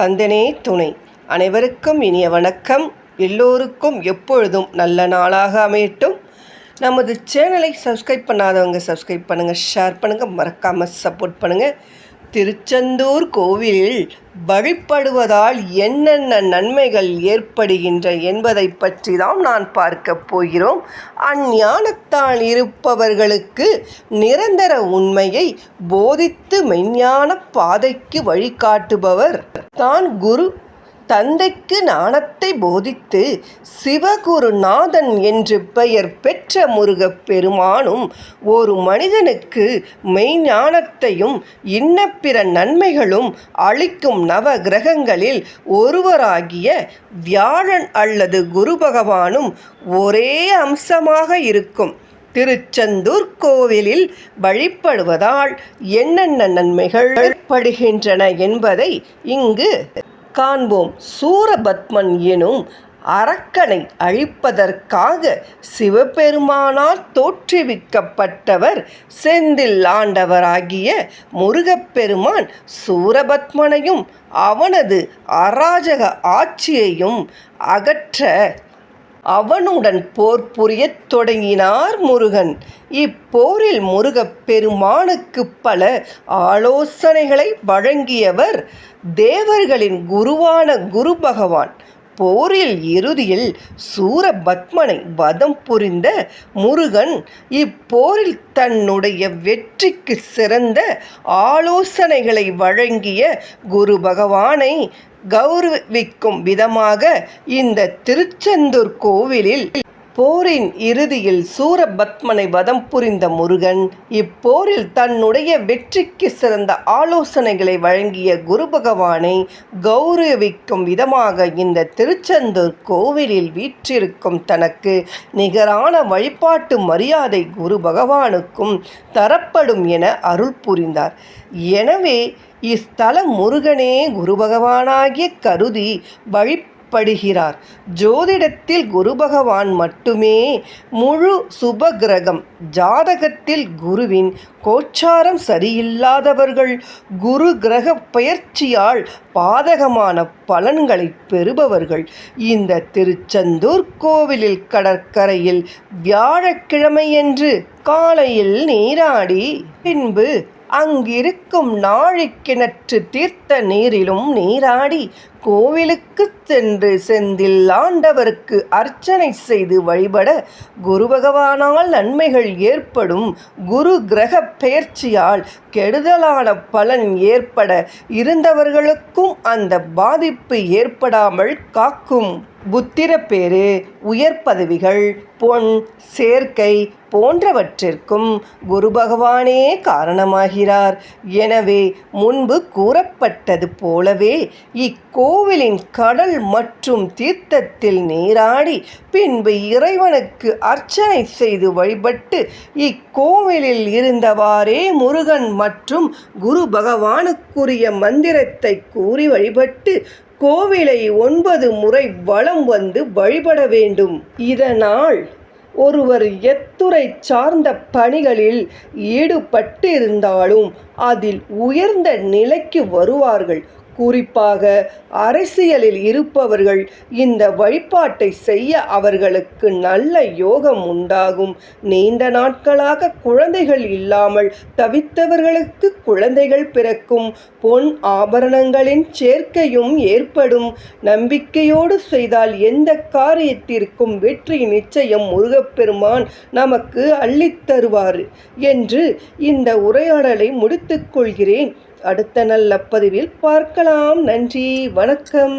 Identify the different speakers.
Speaker 1: கந்தனே துணை. அனைவருக்கும் இனிய வணக்கம். எல்லோருக்கும் எப்பொழுதும் நல்ல நாளாக அமையட்டும். நமது சேனலை சப்ஸ்கிரைப் பண்ணாதவங்க சப்ஸ்கிரைப் பண்ணுங்கள் ஷேர் பண்ணுங்கள் மறக்காமல் சப்போர்ட் பண்ணுங்கள் திருச்செந்தூர் கோவிலில் வழிபடுவதால் என்னென்ன நன்மைகள் ஏற்படுகின்ற என்பதை பற்றி தான் நான் பார்க்க போகிறோம். அஞ்ஞானத்தால் இருப்பவர்களுக்கு நிரந்தர உண்மையை போதித்து மெஞ்ஞான பாதைக்கு வழிகாட்டுபவர் தான் குரு. தந்தைக்கு ஞானத்தை போதித்து சிவகுருநாதன் என்று பெயர் பெற்ற முருகப் பெருமானும் ஒரு மனிதனுக்கு மெய்ஞானத்தையும் இன்னப்பிற நன்மைகளும் அளிக்கும் நவ கிரகங்களில் ஒருவராகிய வியாழன் அல்லது குரு பகவானும் ஒரே அம்சமாக இருக்கும். திருச்செந்தூர் கோவிலில் வழிபடுவதால் என்னென்ன நன்மைகள் ஏற்படுகின்றன என்பதை இங்கு காண்போம். சூரபத்மன் எனும் அரக்கனை அழிப்பதற்காக சிவபெருமானால் தோற்றுவிக்கப்பட்டவர் செந்தில் ஆண்டவராகிய முருகப்பெருமான் சூரபத்மனையும் அவனது அராஜக ஆட்சியையும் அகற்ற அவனுடன் போர் புரியத் தொடங்கினார் முருகன். இப்போரில் முருகப்பெருமானுக்கு பல ஆலோசனைகளை வழங்கியவர் தேவர்களின் குருவான குரு பகவான். போரில் இறுதியில் சூரபத்மனை வதம் புரிந்த முருகன் இப்போரில் தன்னுடைய வெற்றிக்கு சிறந்த ஆலோசனைகளை வழங்கிய குரு பகவானை கௌரவிக்கும் விதமாக இந்த திருச்செந்தூர் கோவிலில் போரின் இறுதியில் சூரபத்மனை வதம் புரிந்த முருகன் இப்போரில் தன்னுடைய வெற்றிக்கு சிறந்த ஆலோசனைகளை வழங்கிய குரு பகவானை கௌரவிக்கும் விதமாக இந்த திருச்செந்தூர் கோவிலில் வீற்றிருக்கும் தனக்கு நிகரான வழிபாட்டு மரியாதை குரு பகவானுக்கும் தரப்படும் என அருள் புரிந்தார். எனவே இஸ்தல முருகனே குரு பகவானாகிய கருதி வழி படுகிறார் ஜோதிடத்தில் குரு பகவான் மட்டுமே முழு சுப கிரகம் ஜாதகத்தில் குருவின் கோச்சாரம் சரியில்லாதவர்கள் குரு கிரக பயிற்சியால் பாதகமான பலன்களை பெறுபவர்கள். இந்த திருச்செந்தூர் கோவிலில் கடற்கரையில் வியாழக்கிழமையன்று காலையில் நீராடி பின்பு அங்கிருக்கும் நாழிக்கிணற்று தீர்த்த நீரிலும் நீராடி கோவிலுக்கு சென்று செந்தில் ஆண்டவருக்கு அர்ச்சனை செய்து வழிபட குரு பகவானால் நன்மைகள் ஏற்படும். குரு கிரக பெயர்ச்சியால் கெடுதலான பலன் ஏற்பட இருந்தவர்களுக்கும் அந்த பாதிப்பு ஏற்படாமல் காக்கும். புத்திரப்பேறு உயர் பதவிகள் பொன் சேர்க்கை போன்றவற்றிற்கும் குரு பகவானே காரணமாகிறார். எனவே முன்பு கூறப்பட்டது போலவே இக்கோவிலின் கடல் மற்றும் தீர்த்தத்தில் நீராடி பின்பு இறைவனுக்கு அர்ச்சனை செய்து வழிபட்டு இக்கோவிலில் இருந்தவாறே முருகன் மற்றும் குரு பகவானுக்குரிய மந்திரத்தை கூறி வழிபட்டு கோவிலை ஒன்பது முறை வலம் வந்து வழிபட வேண்டும். இதனால் ஒருவர் எத்துறை சார்ந்த பணிகளில் ஈடுபட்டிருந்தாலும் அதில் உயர்ந்த நிலைக்கு வருவார்கள். குறிப்பாக அரசியலில் இருப்பவர்கள் இந்த வழிபாட்டை செய்ய அவர்களுக்கு நல்ல யோகம் உண்டாகும். நீண்ட நாட்களாக குழந்தைகள் இல்லாமல் தவித்தவர்களுக்கு குழந்தைகள் பிறக்கும். பொன் ஆபரணங்களின் சேர்க்கையும் ஏற்படும். நம்பிக்கையோடு செய்தால் எந்த காரியத்திற்கும் வெற்றி நிச்சயம் முருகப்பெருமான் நமக்கு அள்ளித்தருவார் என்று இந்த உரையாடலை முடித்துக்கொள்கிறேன் அடுத்த நல்ல பதிவில் பார்க்கலாம். நன்றி வணக்கம்.